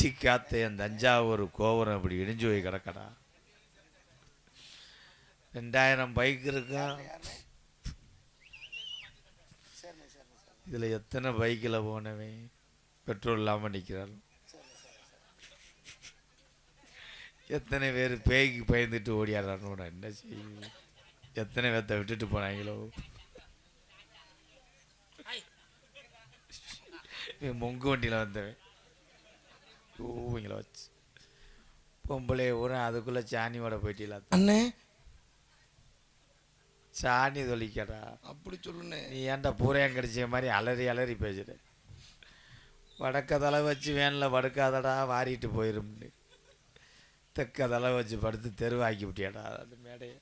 ஆட்சி காத்த என் தஞ்சாவூர் கோபுரம் இப்படி இடிஞ்சு போய் கிடக்கடா. ரெண்டாயிரம் பைக் இருக்கும் இதில் எத்தனை பைக்கில் போனவன்? பெட்ரோல் இல்லாமல் நிற்கிறாள் எத்தனை பேர் பேய்க்கு பயந்துட்டு ஓடியாடுறான்னு என்ன செய்யுது எத்தனை பேர்த்த விட்டுட்டு போனாங்களோ? மொங்கு வண்டியில் வந்தவன். இவங்கள வச்சு பொம்பளை ஊரம் அதுக்குள்ளே சாணியோட போயிட்டீங்களா அண்ணே. சாணி தொலிக்கடா அப்படி சொல்லுண்ணே. நீ ஏன்டா பூரையம் கடிச்ச மாதிரி அலறி அலறி பேசுற? வடக்க தலை வச்சு வேனில் படுக்காதடா வாரிட்டு போயிரும்னு. தெக்க தலை வச்சு படுத்து தெருவாக்கி விட்டியாடா அந்த மேடையை.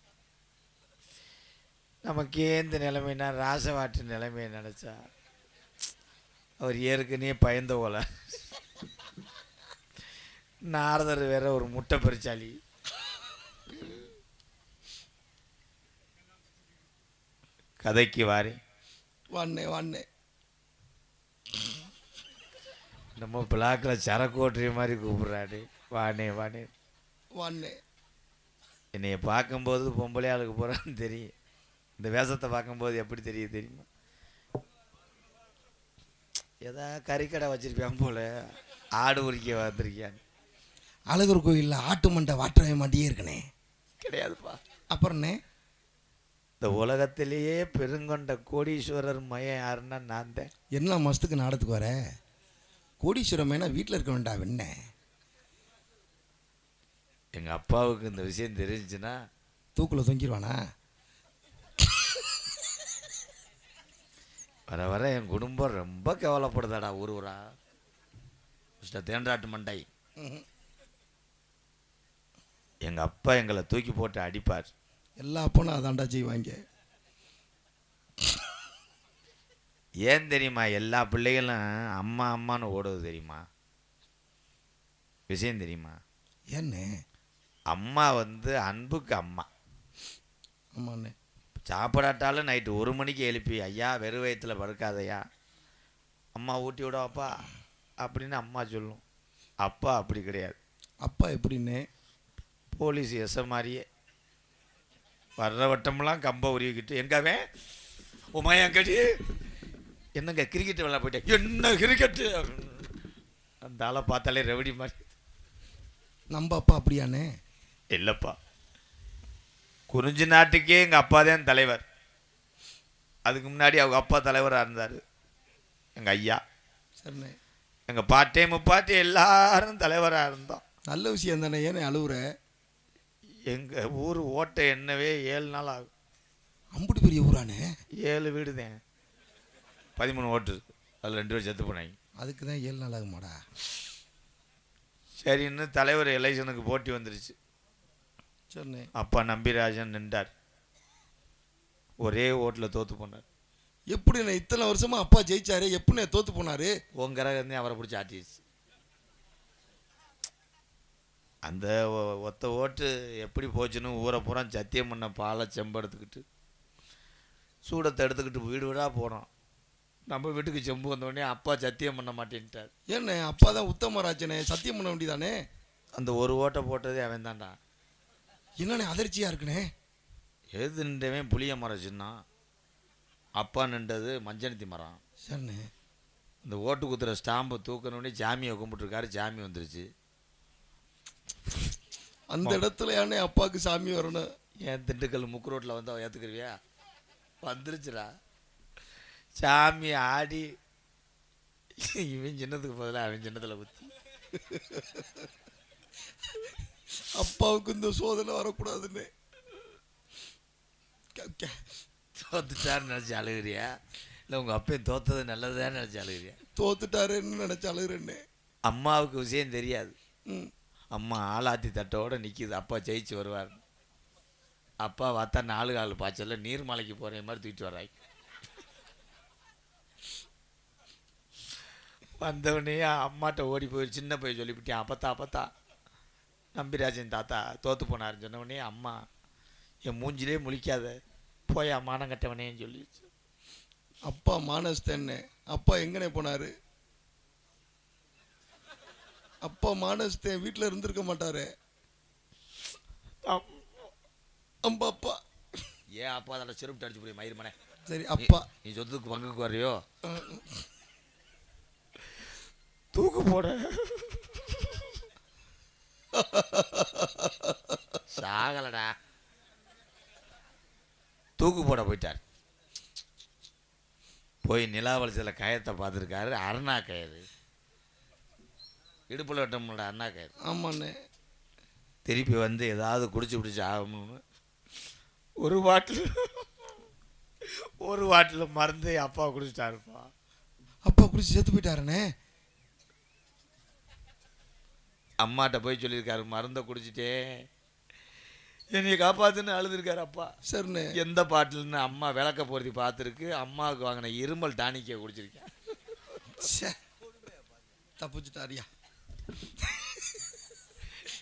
நமக்கே இந்த நிலைமைனா ராசவாட்டு நிலைமையை நினச்சா அவர் ஏற்கனவே பயந்த போல. நாரதர் வேற ஒரு முட்டை பறிச்சாலி கதைக்கு வாரி. வாண்ணே வாண்ணே நம்ம பிளாக்கில் சரக்கு ஓட்டுற மாதிரி கூப்பிட்றாரு. வானே வானே. வாண்ணே என்னைய பார்க்கும்போது பொம்பளை ஆளுக்கு போகிறான்னு தெரியும். இந்த வேஷத்தை பார்க்கும்போது எப்படி தெரியும் தெரியுமா? ஏதா கறிக்கடை வச்சிருப்பேன் போல. ஆடு உரிக்க வந்திருக்கியான்னு. அழகர் கோயிலில் ஆட்டு மண்டை வாட்டவே மாட்டியே இருக்கனே. கிடையாதுப்பா. அப்புறண்ணே இந்த உலகத்திலேயே பெருங்கொண்ட கோடீஸ்வரர் மையம் யாருன்னா நான் தான் என்ன மாதத்துக்கு நாடத்துக்கு வர? கோடீஸ்வரம் வேணா வீட்டில் இருக்க வேண்டாம் என்ன? எங்கள் அப்பாவுக்கு இந்த விஷயம் தெரிஞ்சுன்னா தூக்கில் தொங்கிடுவானா வர வர என் குடும்பம் ரொம்ப கவலைப்படுதாடா ஊர் ஊரா. மிஸ்டர் தேன்றாட்டு மண்டை. எங்கள் அப்பா எங்களை தூக்கி போட்டு அடிப்பார். எல்லா அப்பனும் அதாண்டா செய்வாங்க. ஏன் தெரியுமா எல்லா பிள்ளைகளும் அம்மா அம்மான்னு ஓடுவது தெரியுமா? விஷயம் தெரியுமா? ஏண்ணே அம்மா வந்து அன்புக்கு அம்மா. ஆமாண்ணே. சாப்பிடாட்டாலும் நைட்டு ஒரு மணிக்கு எழுப்பி ஐயா வெறும் வயிற்றுல படுக்காதையா. அம்மா ஊட்டி விடவாப்பா அப்படின்னு அம்மா சொல்லும். அப்பா அப்படி கிடையாது. அப்பா எப்படிண்ணே போலீஸ் எச மாதிரியே. வர்ற வட்டமெல்லாம் கம்ப உருவிக்கிட்டு எங்கவே உமாயங்கடி என்னங்க கிரிக்கெட் விளையாட போயிட்டேன். என்ன கிரிக்கெட்டு? அந்த ஆளை பார்த்தாலே ரெவடி மாதிரி. நம்ம அப்பா அப்படியாண்ணே? இல்லைப்பா. குறிஞ்சி நாட்டுக்கே எங்கள் அப்பா தான் தலைவர். அதுக்கு முன்னாடி அவங்க அப்பா தலைவராக இருந்தார். எங்கள் ஐயா. சரிண்ணே. எங்கள் பாட்டே முப்பாட்டி எல்லாரும் தலைவராக இருந்தோம். நல்ல விஷயம் தானே ஏண்ணே அழுவுற? எங்கள் ஊர் ஓட்டை என்னவே ஏழு நாள் ஆகும். அம்புட்டு பெரிய ஊரானே? ஏழு வீடு தான் பதிமூணு ஓட்டு இருக்கு. அதில் ரெண்டு பேர் செத்து போனாங்க. அதுக்கு தான் ஏழு நாள் ஆகுமாடா? சரின்னு தலைவர் எலெக்ஷனுக்கு போட்டி வந்துருச்சு. சரிண்ணே அப்பா நம்பிராஜன் நின்றார். ஒரே ஓட்டில் தோத்து போனார். எப்படிண்ணே இத்தனை வருஷமா அப்பா ஜெயிச்சாரு? எப்படிண்ணே தோத்து போனாரு? உன் கிரகந்தே அவரை பிடிச்சி ஆட்டிடுச்சு அந்த ஒத்த ஓட்டு எப்படி போச்சுன்னு ஊரை பூரா சத்தியம் பண்ண பாலை செம்பெடுத்துக்கிட்டு சூடத்தை எடுத்துக்கிட்டு வீடு வீடாக போனோம். நம்ம வீட்டுக்கு செம்பு வந்தோடனே அப்பா சத்தியம் பண்ண மாட்டேன்ட்டார். ஏண்ணே அப்பா தான் உத்தமராஜனே சத்தியம் பண்ண வேண்டியதானே? அந்த ஒரு ஓட்டை போட்டதே அவன் தான்டா. என்னண்ணே அதிர்ச்சியா இருக்குண்ணே? எது நின்றவன் புளிய மரம் சின்ன அப்பா நின்றது மஞ்சனத்தி மரம். சரிண்ணே. இந்த ஓட்டு குத்துற ஸ்டாம்பை தூக்கணுன்னே ஜாமியை கும்பிட்டுருக்காரு ஜாமி வந்துருச்சு. அந்த இடத்துல ஏண்ணே அப்பாவுக்கு சாமி வரணும். ஏன் திண்டுக்கல் முக்கு ரோட்டில் வந்து அவன் ஏற்றுக்கிறியா வந்துருச்சுடா. சாமி ஆடி இவன் சின்னத்துக்கு பதிலாக அவன் சின்னத்தில் குத்தி. அப்பாவுக்கு இந்த சோதனை வரக்கூடாதுன்னு. தோத்துட்டாருன்னு நினச்சி அழுகிறியா? இல்லை உங்கள் அப்பையும் தோத்தது நல்லதுதான் நினச்சி அழுகிறியா? தோத்துட்டாருன்னு நினைச்சு அழுகுறேண்ணே அம்மாவுக்கு விஷயம் தெரியாது. ம். அம்மா ஆளாத்தி தட்டோட நிற்கிது அப்பா ஜெயிச்சு வருவார். அப்பா பார்த்தா நாலு கால் பாய்ச்சல்ல நீர்மலைக்கு போகிற மாதிரி தூக்கிட்டு வர்றாங்க வந்தவனே அம்மாட்ட ஓடி போய் சின்ன போய் சொல்லிவிட்டேன் அப்பத்தா அப்பத்தா. நம்பிராஜன் தாத்தா தோற்று போனாருன்னு சொன்னவனே அம்மா என் மூஞ்சிலே முழிக்காத போயா மானம் கட்டவனேன்னு சொல்லிடுச்சு. அப்பா மானஸ்தன்னு. அப்பா எங்கனே போனார்? அப்பா மானஸ்தேன் வீட்டில் இருந்திருக்க மாட்டாரு. அம்- அம்பா அப்பா. ஏன் அப்பா அதில் செருப்பு அடிச்சு போய் மயிர் மனே? சரி அப்பா. நீ சொத்துக்கு பங்குக்கு வரையோ தூக்கு போட. சாகலடா. தூக்கு போட போயிட்டார். போய் நிலாவளத்தில் கயத்தை பார்த்துருக்காரு அருணா கயிறு. இடுப்பில் வெட்டமுல்ல அண்ணா கயிறு ஆமாண்ணே. திருப்பி வந்து ஏதாவது குடிச்சு பிடிச்சி ஆகணும்னு. ஒரு பாட்டில் ஒரு பாட்டில் மருந்து அப்பா குடிச்சிட்டாருப்பா. அப்பா குடிச்சு செத்து போயிட்டாருண்ணே. அம்மாட்ட போய் சொல்லியிருக்காரு மருந்தை குடிச்சிட்டே. என்னைய காப்பாத்துன்னு அழுதுருக்காரு அப்பா. சரிண்ணே. எந்த பாட்டில்னு அம்மா விளக்க போகிறதி பார்த்துருக்கு அம்மாவுக்கு வாங்கின இருமல் டானிக்கை குடிச்சிருக்கேன். ச்சே. தப்பிச்சுட்டாரியா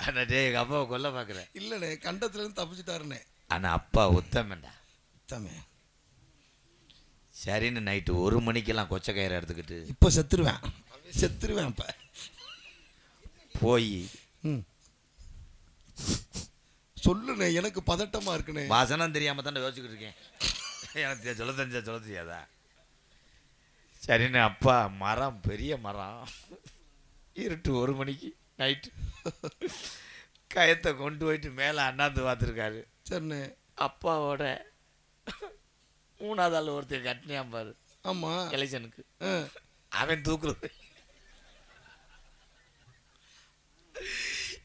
ஆனால் டே எங்கள் அப்பாவை கொல்ல பார்க்குறேன் இல்லைண்ணே கண்டத்துலேருந்து தப்பிச்சுட்டாருண்ணே. ஆனால் அப்பா உத்தமண்டா தமே சரின்னு நைட்டு ஒரு மணிக்கெல்லாம் கொச்சை கயிறை எடுத்துக்கிட்டு இப்போ செத்துருவேன். செத்துருவேன் இப்போ. போய். சொல்லுண்ணே எனக்கு பதட்டமா இருக்குண்ணே. வாசனம் தெரியாமல் தானே யோசிச்சுக்கிட்டு இருக்கேன். எனக்கு சொல்ல தெரிஞ்சா சொல்ல தெரியாதா? சரின்னு அப்பா மரம் பெரிய மரம். இருட்டு ஒரு மணிக்கு நைட்டு கயத்தை கொண்டு போயிட்டு மேலே அண்ணாந்து பார்த்துருக்காரு. சரிண்ணே அப்பாவோட மூணாவது ஆள் ஒருத்தர் கட்டினியாம் பாரு. ஆமா. எலெக்ஷனுக்கு அவன் தூக்குறது.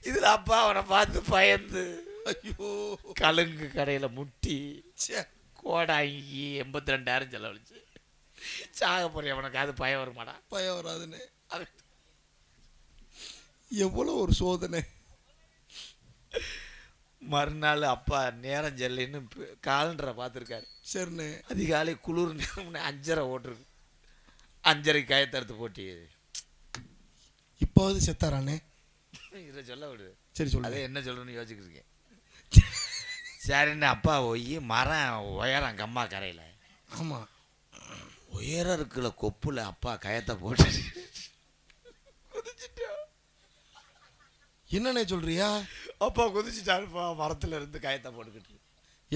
இதுல அப்பா அவனை பார்த்து பயந்து ஐயோ. கலுங்கு கடையில் முட்டி கோடாங்கி எண்பத்தி ரெண்டாயிரம் செலவழிச்சு. சாக போறிய அவனுக்கு அது பயம் வருமாடா. பயம் வராதுண்ணே அவன் எவ்வளோ ஒரு சோதனை. மறுநாள் அப்பா நேரம் செல்லின்னு காலண்டரை பார்த்துருக்காரு. சரிண்ணே. அதிகாலை குளிர் நேரம்னு அஞ்சரை ஓட்டுருக்கு. அஞ்சரை கயத்தை எடுத்து போட்டி. இப்போவது செத்தாராண்ணே? இதை சொல்ல விடு. சரி அதே சொல்லு என்ன சொல்லணும்னு யோசிச்சுட்டு இருக்கேன் சரின்னு அப்பா போய் மரம் உயரம் கம்மா கரையில். ஆமா. உயரம் இருக்கிற கொப்புல அப்பா கயத்தை போட்டு என்னண்ணே சொல்றியா? அப்பா குதிச்சுட்டாருப்பா மரத்துல இருந்து கயத்தை போட்டுக்கிட்டு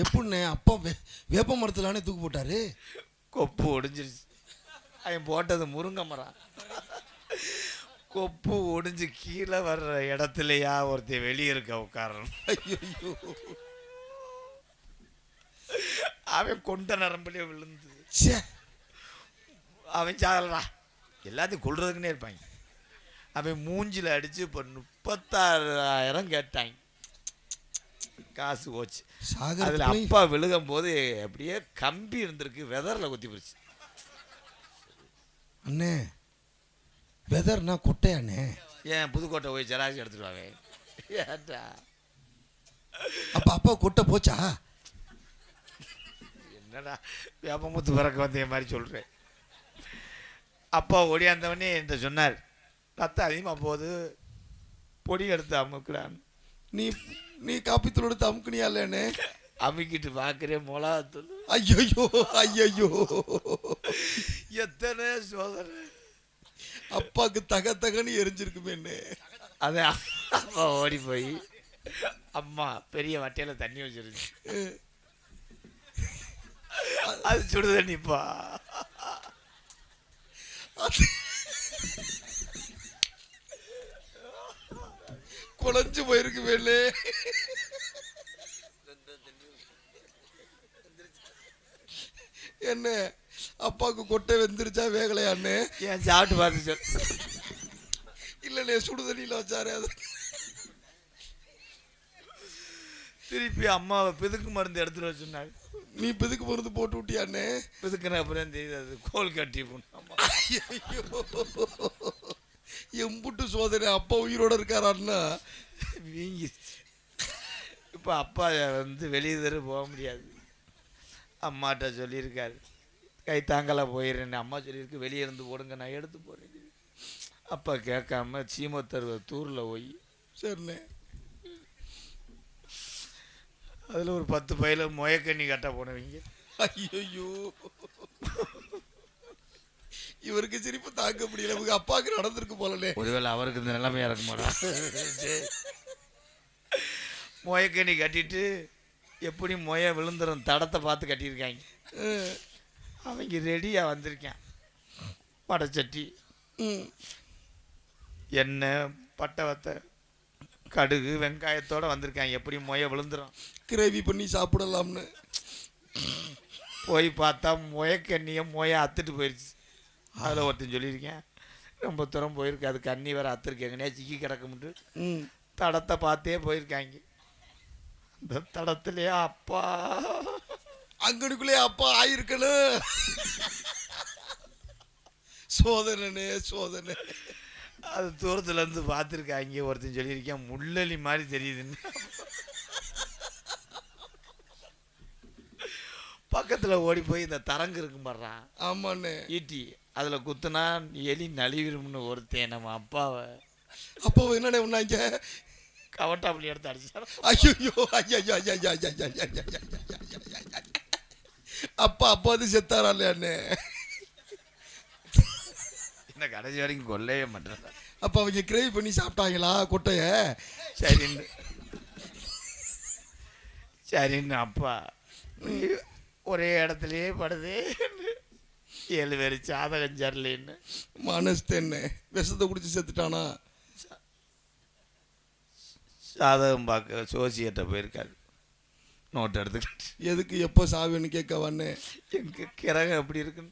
எப்படிண்ணே? அப்பா வே வேப்ப மரத்துலானே தூக்கு போட்டாரு? கொப்பு ஒடிஞ்சிருச்சு. அவன் போட்டது முருங்கை மரம். கொப்பு ஒடிஞ்சு கீழே வர்ற இடத்துலையா ஒருத்தன் வெளியே இருக்க உட்காரணும். ஐயோ அவன் கொண்ட நரம்புலேயே விழுந்து. அவன் சாகலடா எல்லாத்தையும் கொள்றதுக்குன்னே இருப்பாங்க. அவன் மூஞ்சில அடிச்சு இப்போ முப்பத்தாறாயிரம் கேட்டாங்க. காசு போச்சு. அதில் அப்பா விழுகும் போது அப்படியே கம்பி இருந்திருக்கு வெதரில் குத்தி போச்சு அண்ணே வெதர்னா கொட்டையாண்ணே? ஏன் புதுக்கோட்டை போய் ஜெராக்ஸ் எடுத்துட்டு வாங்க? ஏன்டா? அப்ப அப்பா கொட்டை போச்சா? என்னடா வேப்பமுத்து பிறக்க வந்த மாதிரி சொல்கிறேன் அப்பா ஓடியாந்தவனே என்கிட்ட சொன்னார் ரத்தம் அதிகமாக போகுது பொடி எடுத்து அமுக்குடான்னு நீ நீ காப்பித்தூள் எடுத்து அமுக்குனியா இல்லைண்ணே அமுக்கிட்டு பார்க்குறேன் மிளகாத்தூள். ஐயோ ஐயோ எத்தனை சோதனை. அப்பாக்கு தக தகன்னு எரிஞ்சிருக்குமேண்ணே அது அப்பா ஓடி போய் அம்மா பெரிய வட்டையில் தண்ணி வச்சிருச்சு. அது சுடு தண்ணிப்பா குழஞ்சு போயிருக்குமேண்ணே என்ன? அப்பாவுக்கு கொட்டை வெந்துருச்சா வேகலையாண்ணே ஏன் சாப்பிட்டு பார்த்து சொல். இல்லைண்ணே சுடு தண்ணியில் வச்சாரு அது. திருப்பி அம்மாவை பிதுக்கு மருந்து எடுத்துட்டு வர சொன்னாங்க நீ பிதுக்கு மருந்து போட்டு விட்டியாண்ணே பிதுக்குன அப்புறம் தெரியுது அது கோல் கட்டி போன ஐயோ எம்புட்டு சோதனை அப்பா உயிரோட இருக்காரான்னா வீங்கிருச்சு. இப்போ அப்பா வந்து வெளியே தர போக முடியாது. அம்மாட்ட சொல்லியிருக்காரு. கை தாங்கலாம் போயிடுறேன்னு. அம்மா சொல்லியிருக்கு வெளியே இருந்து போடுங்க நான் எடுத்து போகிறேன் அப்பா கேட்காம சீமத்தருவ தூரில் போய். சரிண்ணே. அதில் ஒரு பத்து பையில முயக்கண்ணி கட்ட போனவங்க. ஐயோ இவருக்கு சிரிப்பு தாக்க முடியல. உங்க அப்பாவுக்கு நடந்திருக்கு போலனே. ஒருவேளை அவருக்கு இந்த நிலைமையா இருக்குமாடா மொயக்கணி கட்டிட்டு எப்படி மொய விழுந்துரும் தடத்தை பார்த்து கட்டியிருக்காங்க. அவங்க ரெடியாக வந்திருக்கேன். வடச்சட்டி. எண்ணெய் பட்டை வத்தை கடுகு வெங்காயத்தோட வந்திருக்காங்க. எப்படி மொய விழுந்துரும்? கிரேவி பண்ணி சாப்பிடலாம்னு. போய் பார்த்தா முயக்கண்ணியை மொய அத்துட்டு போயிடுச்சு அதில் ஒருத்தன் சொல்லியிருக்கேன். ரொம்ப தூரம் போயிருக்கு. அது கண்ணி வேற அத்துருக்கு. எங்கனையா சிக்கி கிடக்கும்ட்டு. தடத்தை பார்த்தே போயிருக்காங்க. அந்த தடத்துலயே அப்பா. அங்கனுக்குள்ளே அப்பா ஆயிருக்கணும் சோதனனே சோதனை. அது தூரத்துல இருந்து பார்த்துருக்காங்க. ஒருத்தன் சொல்லியிருக்கேன். முள்ளலி மாதிரி தெரியுதுன்னு. பக்கத்தில் ஓடி போய் இந்த தரங்கு இருக்கும் பாடுறான் ஆமாண்ணே. ஈட்டி. அதில் குத்துனா எலி நலிவிடும்னு ஒருத்தன் நம்ம அப்பாவை. அப்பா என்னண்ணே உண்ணாங்க? கவட்டாப்புலி எடுத்து அடிச்சார் ஐயோ ஐயோ அப்பா அப்பா அது செத்தாரா இல்லையாண்ணே என்ன? கடைசி வரைக்கும் கொல்லவே மாட்டேன் அப்ப அவங்க கிரேவி பண்ணி சாப்பிட்டாங்களா கொட்டைய? சரின்னு. சரின்னு அப்பா. நீ ஒரே இடத்துலயே படுது ஏழு பேர் சாதகம் சரிலேன்னு மனஸ்தேன்னு. விஷத்தை குடிச்சு செத்துட்டானா? சாதகம் பார்க்க சோசியர்கிட்ட போயிருக்காரு. நோட் எடுத்துக்கிட்டு. எதுக்கு எப்போ சாவின்னு கேட்க வந்தேன். எங்க கிரகம் எப்படி இருக்குன்னு.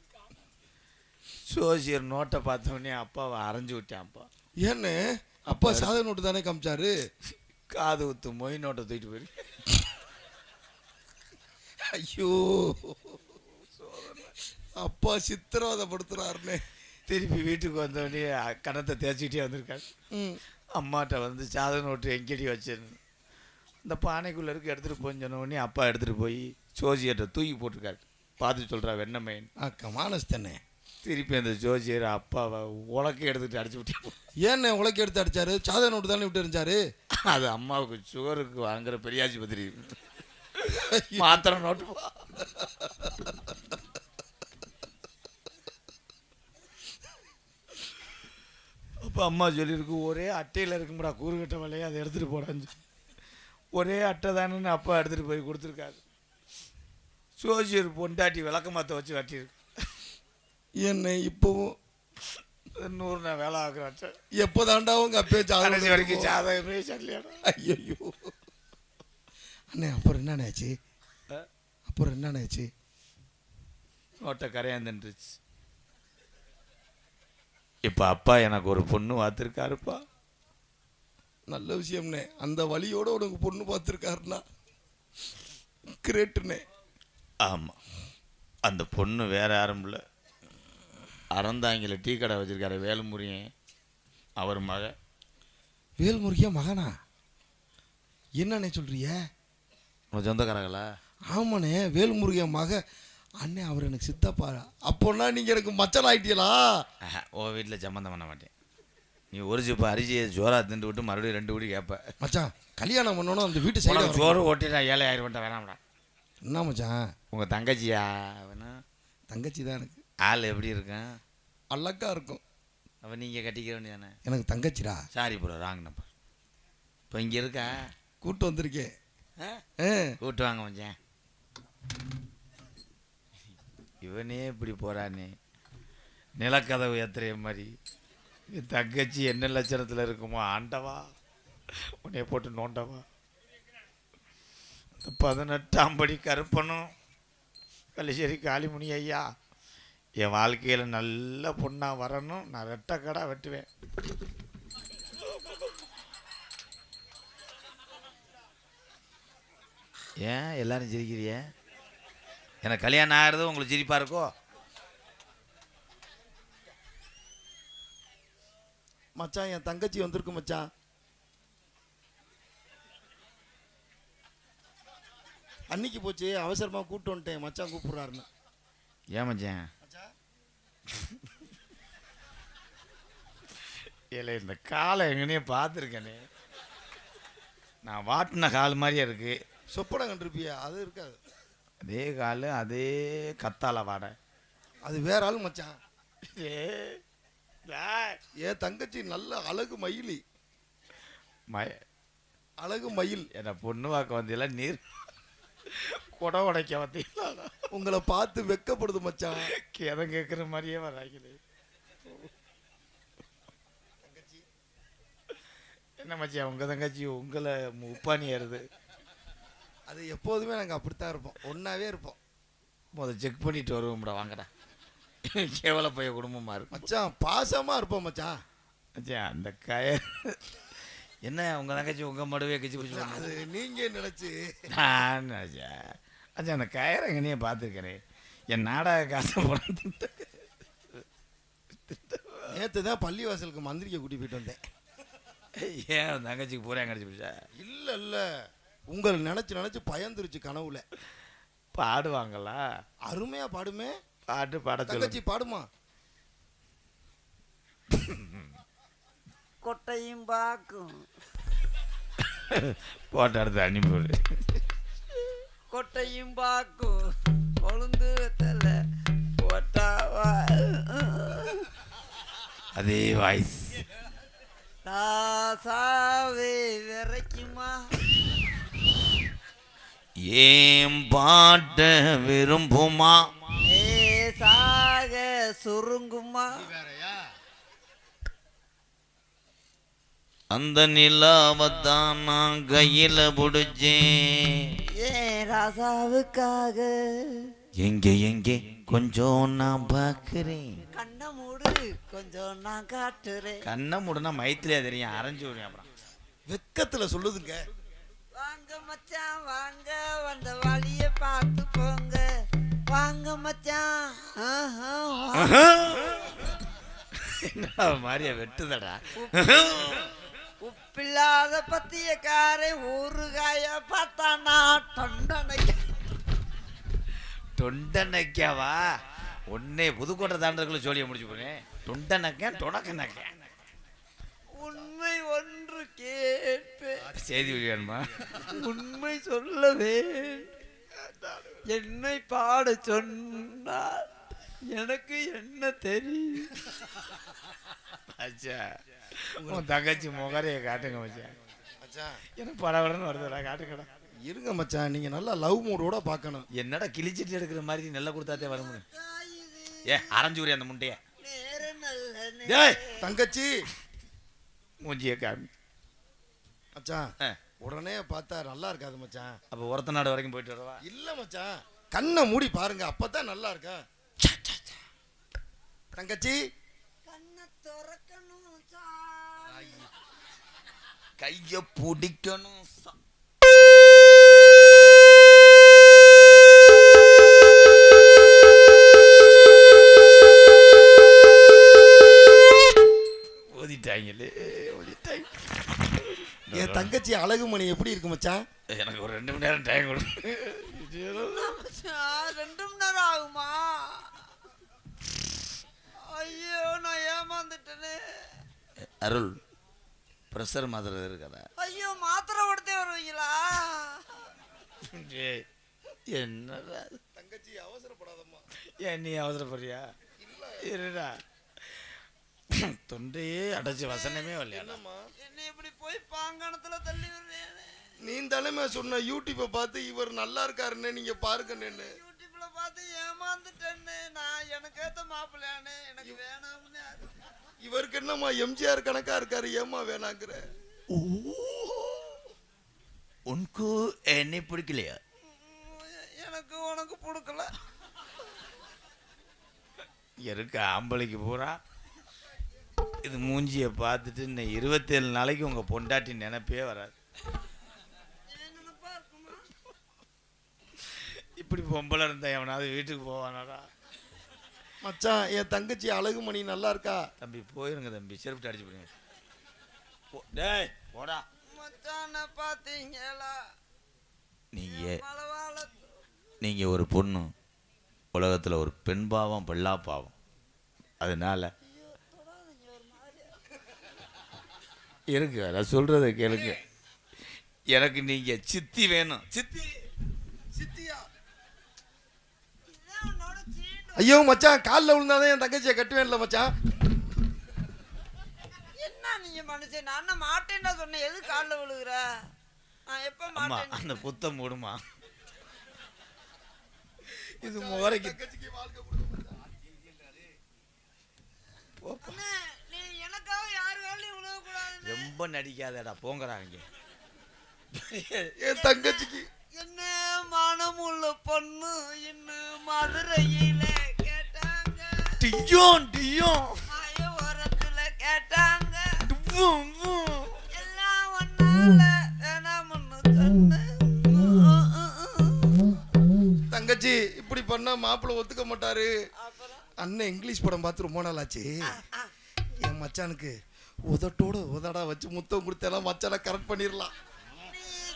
சோசியர் நோட்டை பார்த்த உடனே அப்பாவை அரைஞ்சு விட்டேன் அப்பா. ஏன்னு? அப்பா சாதனை நோட்டு தானே காமிச்சாரு? காது ஊத்து மொய் நோட்டை தூக்கிட்டு போயிருக்கு ஐயோ. அப்பா சித்திரவதைப்படுத்துறாருன்னு திருப்பி வீட்டுக்கு வந்தோடனே கணத்தை தேய்ச்சிக்கிட்டே வந்திருக்காரு. ம். அம்மாட்ட வந்து சாத நோட்டு எங்கடி வச்சிருந்து இந்த பானைக்குள்ளே இருக்கு எடுத்துகிட்டு போன்னு சொன்ன உடனே அப்பா எடுத்துகிட்டு போய் ஜோசியர்கிட்ட தூக்கி போட்டிருக்காரு. பார்த்து சொல்கிறா வெண்ணமேன் மானஸ்தண்ணே திருப்பி அந்த ஜோசியர் அப்பாவை உலக்க எடுத்துகிட்டு அடிச்சு விட்டு ஏண்ணே உலக்க எடுத்து அடிச்சாரு? சாதனை நோட்டு தானே விட்டு எறிஞ்சாரு? அது அம்மாவுக்கு சுகருக்கு வாங்குற பெரியாச்சி பத்திரி. மாத்திரை நோட்டு அப்போ அம்மா சொல்லியிருக்கு ஒரே அட்டையில் இருக்கும்டா கூறுகட்ட வேலையை அதை எடுத்துகிட்டு போடான்னு. ஒரே அட்டை தானேன்னு அப்பா எடுத்துகிட்டு போய் கொடுத்துருக்காரு. சோசியர் பொண்டாட்டி விளக்கமாத்த வச்சு கட்டியிருக்கு. என்ன இப்போவும் நூறு நான் வேலை அட்டை. எப்போ தாண்டா உங்க அப்பே கடைசி வரைக்கும் சாதனை ஜாதகமே சரியாடா ஐயோ அண்ணே அப்புறம் ஆ? அப்புறம் என்னண்ணே ஆச்சு? நோட்டை கரையாந்துருச்சு இப்போ அப்பா எனக்கு ஒரு பொண்ணு பார்த்துருக்காருப்பா. நல்ல விஷயம்ண்ணே அந்த வழியோட உனக்கு பொண்ணு பார்த்துருக்காருண்ணா கிரேட்டுண்ணே ஆமாம் அந்த பொண்ணு வேற யாரும் இல்லை. அறந்தாங்கில டீ கடை வச்சிருக்காரு வேலுமுருகன் அவர் மக. வேல்முருகியா மகனா? என்னண்ணே சொல்றிய உன் சொந்தக்காரங்களா? ஆமாண்ணே வேல்முருகியா மக. அண்ணே அவர் எனக்கு சித்தப்பா. அப்போன்னா நீங்க எனக்கு மச்சன் ஆயிட்டீங்களா? ஆஹா, உன் வீட்டில் சம்மந்தம் பண்ண மாட்டேன். நீ ஒரு சிப்ப அரிசியை ஜோரா திண்டு விட்டு மறுபடியும் ரெண்டு வீடு கேட்ப மச்சான் கல்யாணம் பண்ணணும் அந்த வீட்டு சைடு சோறு ஓட்டி நான் ஏழை ஆயிரம் வேணாம்டா. என்ன மச்சான்? உங்கள் தங்கச்சியா வேணா. தங்கச்சி தான் எனக்கு. ஆள் எப்படி இருக்கேன்? அழகா இருக்கும். அப்போ நீங்கள் கட்டிக்க வேண்டியதானே? எனக்கு தங்கச்சிடா. சாரி ப்ரோ ராங் நம்பர் இப்போ இங்கே இருக்கா? கூட்டு வந்திருக்கேன். கூட்டு வாங்க மச்சான். இவனே இப்படி போகிறானே நிலக்கதவு ஏத்துற மாதிரி. தங்கச்சி என்ன லட்சணத்தில் இருக்குமோ ஆண்டவா. உன்னைய போட்டு நோண்டவா. இந்த பதினெட்டாம் படி கருப்பனும் கலிசேரி காளிமுனி ஐயா என் வாழ்க்கையில் நல்ல பொண்ணாக வரணும் நான் ரெட்டக்கடா வெட்டுவேன். ஏன் எல்லாரும் சிரிக்கிறிய? எனக்கு கல்யாணம் ஆகிறது உங்களுக்கு சிரிப்பா இருக்கோ? மச்சான் என் தங்கச்சி வந்திருக்கு மச்சான். அன்னைக்கு போச்சு அவசரமா கூட்டு வந்துட்டேன். மச்சான் கூப்பிடுறாருன்னு. ஏன் மச்சான்? இல்லை இந்த காலை எங்கனே பார்த்துருக்கேனே. நான் வாட்டின கால் மாதிரியே இருக்கு. சொப்படம் கண்டிருப்பியா? அது இருக்காது. அதே கால் அதே கத்தால வாடை. அது வேற ஆள் மச்சான். என் தங்கச்சி நல்ல அழகு மயிலி. மய அழகு மயில். என்ன பொண்ணு வாக்க வந்தீங்களா? நீர் குடம் உடைக்க வந்தீங்களா? உங்களை பார்த்து வெக்கப்படுது மச்சான். கேதம் கேட்குற மாதிரியே வராங்களே. என்ன மச்சான் உங்க தங்கச்சி உங்களை உப்பானி ஏறுது. அது எப்போதுமே நாங்கள் அப்படித்தான் இருப்போம். ஒன்றாவே இருப்போம். முத செக் பண்ணிட்டு வருவோம்டா வாங்கடா. கேவல பைய குடும்பமா இருக்கும் மச்சான் பாசமாக இருப்போம் மச்சான். மச்சான் அந்த கயர் என்ன உங்க தங்கச்சி உங்க மடுவே கச்சி பிடிச்சி அது நீங்கள் நினச்சி. நான் நினைச்சேன் அச்சா அந்த கயரை எங்கனையே பார்த்துருக்கிறேன். என் நாடக காசை போனது நேற்று தான் பள்ளிவாசலுக்கு மந்திரிக்க கூட்டி போயிட்டு வந்தேன். ஏன் தங்கச்சிக்கு பூரா கடிச்சு பிடிச்சா? இல்லை இல்லை உங்களை நினச்சி நினச்சி பயந்துருச்சு கனவுல. பாடுவாங்களா? அருமையாக பாடுமே. பாட்டு பாட தங்கச்சி பாடுமா? கொட்டையும் பாக்கும். போட்டு அடுத்து அனுப்பிவிடு கொட்டையும் பாக்கும். கொழுந்து வெத்தல போட்டாவா? அதே வாய்ஸ். தாசாவே விரைக்குமா? ஏன் பாட்ட விரும்புமா? ஏ சாக சுருங்குமா? அந்த நிலாவத்தான் நான் கையில பிடிச்சேன். ஏ ராசாவுக்காக. எங்கே எங்கே? கொஞ்சம் நான் பார்க்கிறேன். கண்ணை மூடு கொஞ்சம் நான் காட்டுறேன். கண்ணை முடுனா மைத்திலே தெரியும். அரைஞ்சு விடுவேன் அப்புறம். வெக்கத்தில் சொல்லுதுங்க. வாங்க மச்சான் வாங்க. வந்த வழிய பார்த்து போங்க. வாங்க மச்சான். என்னடா மாதிரியா வெட்டுதடா. உப்பில்லாத பத்தியக்காரன் ஊறுகாய பார்த்தானா? தொண்டனை தொண்டனைக்காவா? உன்னே புதுக்கோட்டை தாண்டதுக்குள்ள ஜோலியை முடிச்சு போனேன். தொண்டனக்கேன் தொணக்கனக்கேன். உண்மை ஒன்று கேட்பேன். செய்தி வேணுமா? உண்மை சொல்லவே என்னை பாட சொன்னார் எனக்கு என்ன தெரியும்? அச்சா உன் தங்கச்சி முகரையை காட்டுங்க மச்சான். மச்சான். எனக்கு படபடன்னு வருதுடா காட்டுக்கடா. இருங்க மச்சான் நீங்கள் நல்லா லவ் மூடோட பார்க்கணும். என்னடா கிழிச்சிட்டு எடுக்கிற மாதிரி நல்லா கொடுத்தாத்தே வர முடியும். ஏ அரைஞ்சூரி அந்த முண்டைய. நேர நல்ல டேய் தங்கச்சி மூஞ்சியை காமி. மச்சான் ஆ, உடனே பார்த்தா நல்லா இருக்காது மச்சான். அப்போ ஒருத்த நாடு வரைக்கும் போயிட்டு வரவா? இல்ல மச்சான் கண்ணை மூடி பாருங்க அப்பதான் நல்லா இருக்கா தங்கச்சி. கண்ணை திறக்கணும். கைய பிடிக்கணும் தங்கச்சி அழகுமணி எப்படி இருக்கு மச்சான்? எனக்கு ஒரு ரெண்டு மணி நேரம் டைம் ரெண்டு மணி நேரம் ஆகுமா? ஐயோ நான் ஏமாந்துட்டேனே. அருள் ப்ரெஷர் மாத்திரை இருக்கதா? ஐயோ மாத்திரை கொடுத்தே வருவீங்களா? என்னடா? தங்கச்சி அவசரப்படாதம்மா. ஏன் நீ அவசரப்படுறியா? இருடா. தொண்டையே அடைச்சு வசனமே வரலையா என்னை இப்படி போய் பாங்கணத்துல தள்ளி விடுறேனே நீ தானே சொன்ன யூடியூப்பை பார்த்து இவர் நல்லா இருக்காருன்னு நீங்க பாருங்கன்னு யூடியூப்ல பார்த்து ஏமாந்துட்டேன்னு நான் எனக்கு ஏத்த மாப்பிள்ளையானே எனக்கு வேணாம்னு யாரு- இவருக்கு என்னம்மா எம்ஜிஆர் கணக்கா இருக்காரு ஏமா வேணாங்கிற? உனக்கு என்னை பிடிக்கலையா? உம், எனக்கு உனக்கு பிடிக்கல. இருக்க ஆம்பளைக்கு பூரா? இது மூஞ்சியை பார்த்துட்டு இன்னும் இருபத்தேழு நாளைக்கு உங்கள் பொண்டாட்டி நினைப்பே வராது. இப்படி பொம்பளை இருந்தா எவனாவது வீட்டுக்கு போவானாடா. மச்சான் என் தங்கச்சி அழகுமணி நல்லா இருக்கா? தம்பி போயிருங்க தம்பி செருப்பு அடிச்சு போடுங்க. போ- டேய் போடா. மச்சான பாத்தீங்களா? நீங்கள் நீங்கள் ஒரு பொண்ணு உலகத்தில் ஒரு பெண் பாவம் பெல்லா பாவம். அதனால இருக்கு நான் சொல்கிறத கேளுங்க. எனக்கு நீங்கள் சித்தி வேணும். சித்தி சித்தியா? ஐயோ மச்சான் காலில் விழுந்தாதான் என் தங்கச்சியை கட்டுவேன்ல மச்சான். என்ன நீங்க மனுஷன்? நான் என்ன மாட்டேன்னா சொன்னேன். எது காலில் விழுகுற? நான் எப்ப மாட்டேன் அந்த புத்தம் மூடுமா? இது முறைக்கு எனக்காக ரொம்ப நடிக்காதடா போங்கறாங்க என் தங்கச்சிக்கு. என்ன மனமுள்ள பொண்ணு இன்னும் மதுரையில கேட்டாங்க. டியோன் டியோன். மாயவரத்துல கேட்டாங்க. எல்லாம் ஒன்னால வேணாம்னு சொன்னேன். தங்கச்சி இப்படி பண்ணா மாப்பிள்ளை ஒத்துக்க மாட்டாரு. அண்ணன் இங்கிலீஷ் படம் பார்த்து ரொம்ப நாள் ஆச்சு. என் மச்சானுக்கு உதட்டோட உதடா வச்சு முத்தம் கொடுத்தெல்லாம் மச்சானை கரெக்ட் பண்ணிடலாம்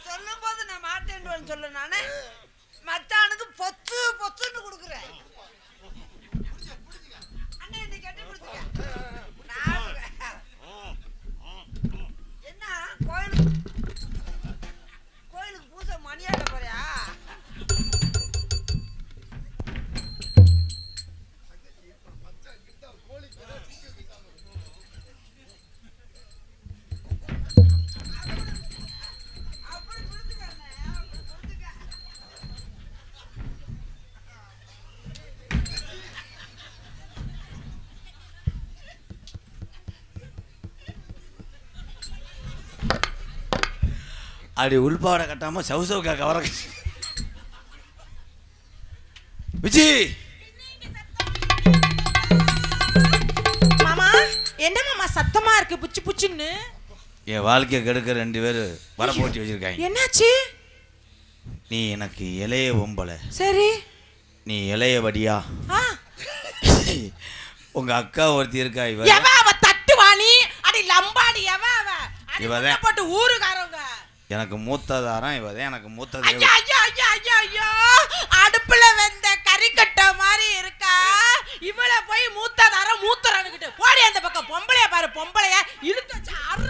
சொல்லும் போது நான் மாட்டேன்னு சொல்ல நானே. மச்சானுக்கு பொத்து பொத்துன்னு கொடுக்குறேன். அப்படி உள்பாட கட்டாம சவு சவுக்கா கவர விஜய் மாமா என்ன மாமா சத்தமா இருக்கு? புச்சு புச்சுன்னு. என் வாழ்க்கையை கெடுக்க ரெண்டு பேர் வர போட்டி வச்சிருக்காங்க. என்னாச்சு? நீ எனக்கு இளைய பொம்பளை சரி. நீ இளையபடியா ஆ. உங்க அக்கா ஒருத்தி இருக்கா இவ? எவ அவ தட்டுவா நீ அடி லம்பாடி எவ அவ? போட்டு ஊருக்காரவங்க எனக்கு மூத்ததாரம் இவதான் எனக்கு மூத்தது ஐயா ஐயா ஐயா ஐயா ஐயா! அடுப்புல வெந்த கறிக்கட்ட மாதிரி இருக்கா? இவள போய் மூத்த தரம் மூத்தரனுக்கிட்டு போடி அந்த பக்கம் பொம்பளைய பாரு பொம்பளைய. இழுத்து வச்சு அறு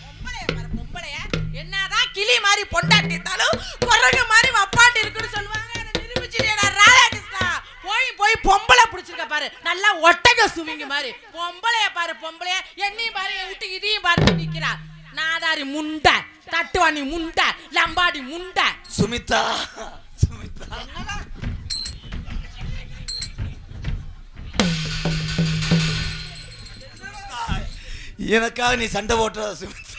பொம்பளைய பாரு பொம்பளைய. என்னதான் கிளி மாதிரி பொண்டாட்டித்தாலும் குரங்கு மாதிரி வப்பாட்டி இருக்குன்னு சொல்லுவாங்க. அதை நிரூபிச்சிட்டேடா ராதாகிருஷ்ணா. போய் போய் பொம்பளை பிடிச்சிருக்க பாரு. நல்லா ஒட்டக சுவிங்க மாதிரி. பொம்பளைய பாரு பொம்பளைய. என்னையும் பாரு விட்டு இதையும் பார்த்து நிக்கிறா. நாதாரி முண்டை தட்டுவாணி முண்டை லம்பாடி முண்டை. சுமிதா சுமிதா எனக்காக நீ சண்டை போட்டுற சுமிதா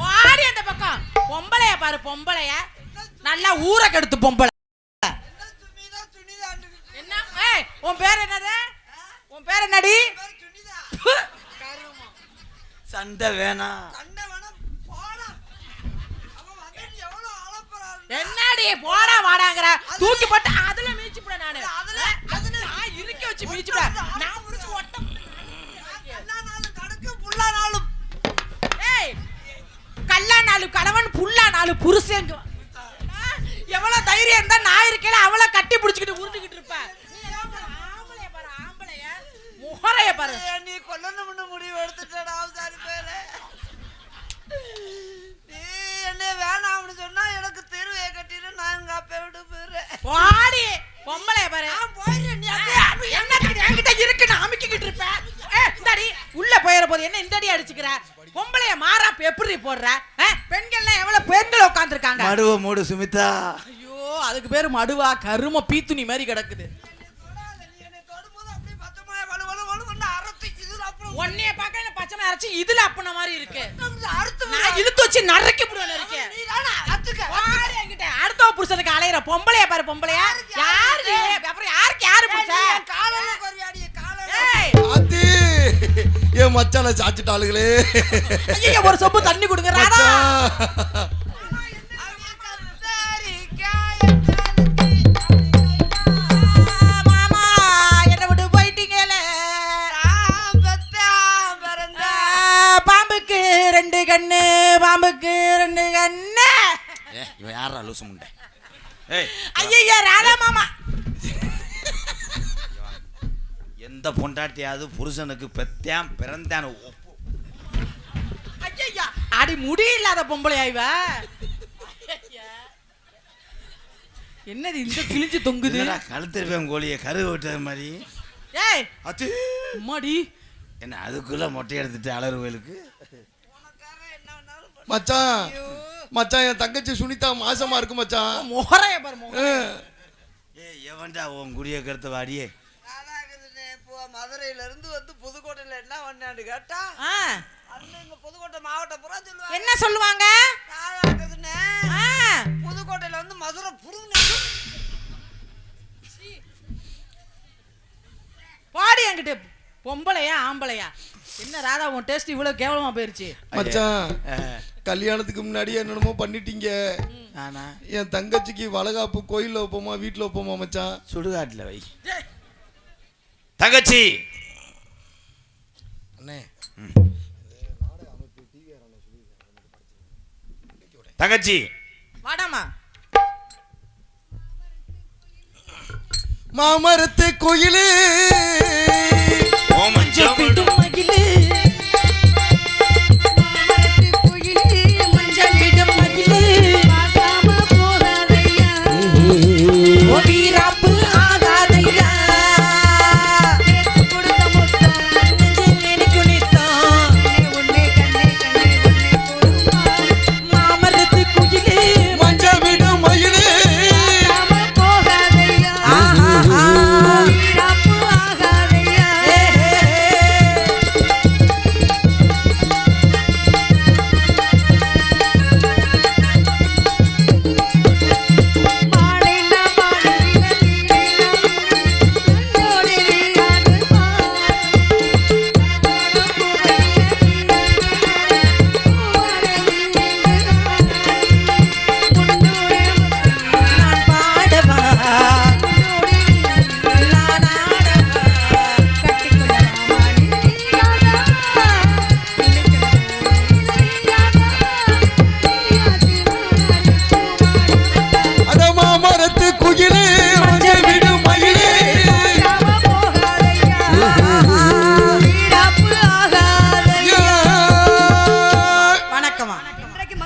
வாடி அந்த பக்கம். பொம்பளைய பாரு பொம்பளைய. நல்லா ஊரை கெடுத்து பொம்பளை. என்ன உன் பேர் என்னது? உன் பேர் என்னடி பேர் சுனிதா ப்பு. கருமம் சண்டை வேணாம் சண்டை வேணா போடா. என்னடி போடா வாடாங்கற. தூக்கி போட்டு அதுல மீச்சு போட நானு. அதுல அதுல நான் இருக்க வச்சு மீச்சு போட. நான் முடிச்சு ஒட்ட எல்லா நாளும் கணக்கு புல்லா நாளும் ஏய் கல்லா நாலு கணவன் புல்லா நாலு புருஷங்க எவ்வளவு தைரியம் இருந்தா நான் இருக்கேல அவளை கட்டி பிடிச்சிக்கிட்டு உருண்டுகிட்டு இருப்ப நீ எல்லாம் பாரு, ஆம்பளைய பாரு ஆம்பளைய முகரைய பாரு. நீ கொல்லணும்னு முடிவு எடுத்துட்டடா சாரி பேரு. நீ என்ன வேணாம்னு சொன்னா எனக்கு தெருவைய கட்டிட்டு நான் எங்க அப்பா விட்டு போயிடுறேன். வாடி பொம்பளைய பாரு. நான் போயிடுறேன் நீ என்னத்துக்கு என்கிட்ட இருக்குன்னு அமுக்கிக்கிட்டு இருப்ப ஏ இந்தாடி உள்ள போயிட போது என்ன இந்தடி அடிச்சுக்கிற? பொம்பளைய மாறாப்ப எப்படி போடுற? பெண்கள்லாம் எவ்வளவு பெண்கள் உட்காந்துருக்காங்க மடுவ மூடு சுமிதா ஐயோ அதுக்கு பேரு மடுவா கரும பீத்துணி மாதிரி கிடக்குது. ஒன்னைய பார்க்க என்ன பச்சை அரைச்சு இதுல அப்பன மாதிரி இருக்கு. அறுத்து நான் இழுத்து வச்சு நறுக்கி விடுவேன் இருக்கேன் என்கிட்ட. அடுத்த புருஷனுக்கு அலையிற பொம்பளைய பாரு பொம்பளைய. யாரு அப்புறம் யாருக்கு யாரு புருஷன்? ஆத்தி என் மச்சானை சாச்சிட்டாளுகளே. ஐயா ஒரு சொம்பு தண்ணி கொடுங்க. கண்ணு பாம்புக்கு ரெண்டு கண்ணு. ஏ இவன் யாரா லூசு முண்டை? ஏய் ஐயா ராதா மாமா. எந்த பொண்டாட்டியாவது புருஷனுக்கு பெத்தான் பிறந்தான் ஒப்பு. ஐயா அடி முடி இல்லாத பொம்பளையா இவ? என்னது இந்த கிழிஞ்சு தொங்குது? கழுத்திருப்பேன் கோழியை கரு விட்டது மாதிரி? ஏய் அது அம்மாடி என்ன அதுக்குள்ள மொட்டை எடுத்துட்டு அலறு கோயிலுக்கு உனக்காரன் என்ன வேணாலும் பண்ணு. மச்சான் மச்சான் என் தங்கச்சி சுனிதா மாசமா இருக்கு மச்சான். முகரைய பாரு முகம் அஹ், ஏ எவன்டா உன் குடிய கருத்த வாடியே? மதுரையில இருந்து வந்து புதுக்கோட்டையில என்ன பண்ணான்னு கேட்டா இங்க புதுக்கோட்டை மாவட்டம் பூரா சொல்லுவாங்க. என்ன சொல்லுவாங்க? ஆ, புதுக்கோட்டையில வந்து மதுரை புடுங்க பாடி என்கிட்ட பொம்பளையா ஆம்பளையா? என்ன ராதா உன் டேஸ்ட் இவ்வளவு கேவலமா போயிருச்சு. மச்சான் கல்யாணத்துக்கு முன்னாடி என்னென்னமோ பண்ணிட்டீங்க. நானா என் தங்கச்சிக்கு வளகாப்பு கோயில்ல வைப்போமா வீட்டுல வைப்போமா மச்சான்? சுடுகாட்டில் வை. தங்கச்சி! அண்ணே. தங்கச்சி! வாடாமா. மாமரத்து கோயிலு. மஞ்சள் மகிழு.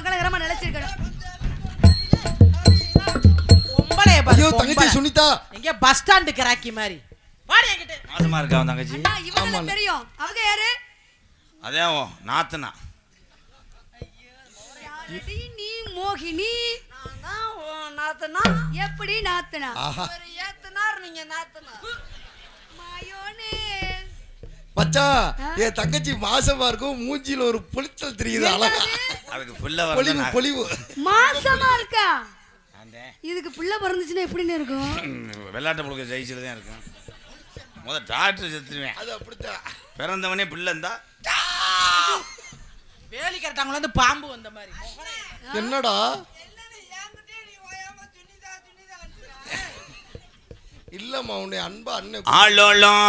மங்களகரமா நிலைச்சிருக்கணும் பொம்பளைய பாரு, ஐயோ பொம்பளை. தங்கச்சி சுனிதா எங்க பஸ் ஸ்டாண்டு கிராக்கி மாதிரி. வாடி என்கிட்ட. மாசமா இருக்கா அவன் தங்கச்சி? அண்ணா, இவங்க எனக்கு தெரியும். அவங்க யாரு? அதே ஓ நாத்தனா. யாரடி நீ மோகினி? நாத்தனா? எப்படி நாத்தனா? ஆஹா. ஒரு ஏத்தனார் நீங்க நாத்தனா? மாயோனே. மச்சான் என் தங்கச்சி மாசமா இருக்கும் மூஞ்சில ஒரு புளிச்சல் தெரியுது அழகா. அதுக்கு புள்ள பொலிவு பொலிவு. மாசமா இருக்கா? இதுக்கு புள்ள பிறந்துச்சுன்னா எப்படின்னு இருக்கும்? வெள்ளாட்டு புழுக்க ஜெயிச்சுட்டு தான் இருக்கும் முத டாக்டர் செத்துருவேன். அது அப்படித்தான். பிறந்தவனே பிள்ளை இருந்தா வேலி கரெக்டாங்கள வந்து பாம்பு வந்த மாதிரி. என்னடா? இல்லம்மா உன்னை அன்பா அண்ணன் ஆளோளம்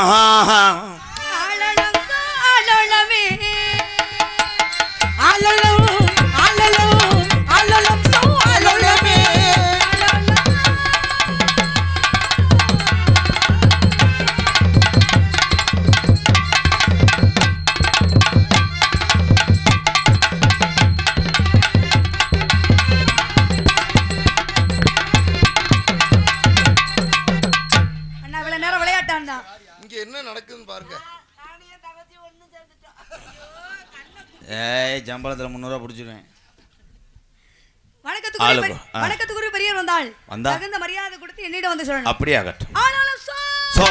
சம்பளத்தில் முந்நூறுவா பிடிச்சிருவேன். வணக்கத்துக்குரிய பெரியவர் வந்தாள் வந்தா? தகுந்த மரியாதை கொடுத்து என்னிடம் வந்து சொல்லணும். அப்படியே ஆகட்டும். ஆனாலும் சோ!